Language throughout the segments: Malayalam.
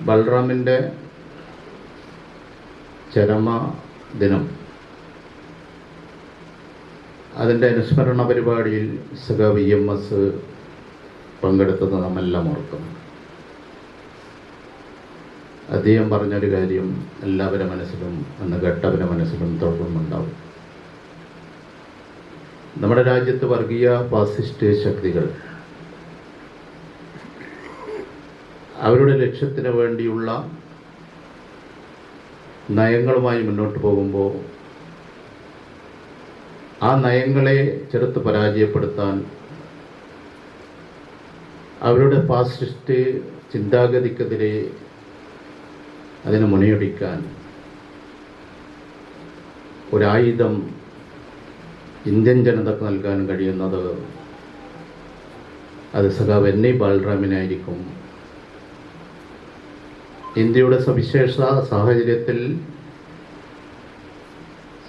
ബൽറാമിന്റെ ചരമ ദിനം. അതിന്റെ അനുസ്മരണ പരിപാടിയിൽ സഖ വി എം എസ് പങ്കെടുത്തത് നമ്മെല്ലാം ഓർക്കുന്നു അദ്ദേഹം പറഞ്ഞൊരു കാര്യം എല്ലാവരുടെ മനസ്സിലും അന്ന് കേട്ടവരുടെ മനസ്സിലും തുടർന്നുണ്ടാവും. നമ്മുടെ രാജ്യത്ത് വർഗീയ ഫാസിസ്റ്റ് ശക്തികൾ അവരുടെ ലക്ഷ്യത്തിന് വേണ്ടിയുള്ള നയങ്ങളുമായി മുന്നോട്ട് പോകുമ്പോൾ ആ നയങ്ങളെ ചെറുത്ത് പരാജയപ്പെടുത്താൻ അവരുടെ ഫാസിസ്റ്റ് ചിന്താഗതിക്കെതിരെ അതിന് മുനയൊടിക്കാൻ ഒരായുധം ഇന്ത്യൻ ജനതക്ക് നൽകാൻ കഴിയുന്നത് അത് സഖാവ് എൻ ഐ ബാലറാമിനായിരിക്കും. ഇന്ത്യയുടെ സവിശേഷ സാഹചര്യത്തിൽ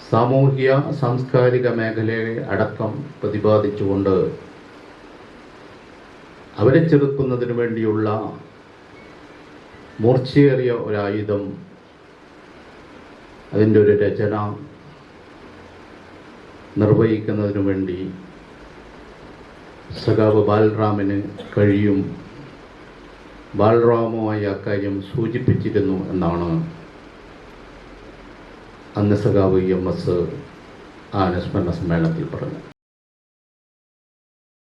സാമൂഹിക സാംസ്കാരിക മേഖലയെ അടക്കം പ്രതിപാദിച്ചുകൊണ്ട് അവരെ ചെറുക്കുന്നതിന് വേണ്ടിയുള്ള മൂർച്ചയേറിയ ഒരായുധം അതിന്റെ ഒരു രചന നിർവഹിക്കുന്നതിനു വേണ്ടി സഖാവ് ബാലറാമിന് കഴിയും. ബാലറാമുമായി അക്കാര്യം സൂചിപ്പിച്ചിരുന്നു എന്നാണ് അന്ന് സഖാവ് എം എസ് ആ സമ്മേളനത്തിൽ പറഞ്ഞത്.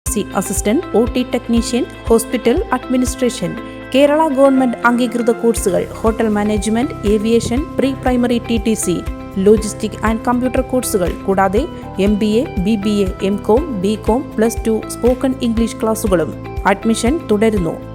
C assistant O T technician hospital administration Kerala government അംഗീകൃത കോഴ്സുകൾ hotel management aviation pre primary T T C logistic and computer കോഴ്സുകൾ കൂടാതെ M B A B B A M com B com plus two spoken English ക്ലാസുകളും അഡ്മിഷൻ തുടരുന്നു.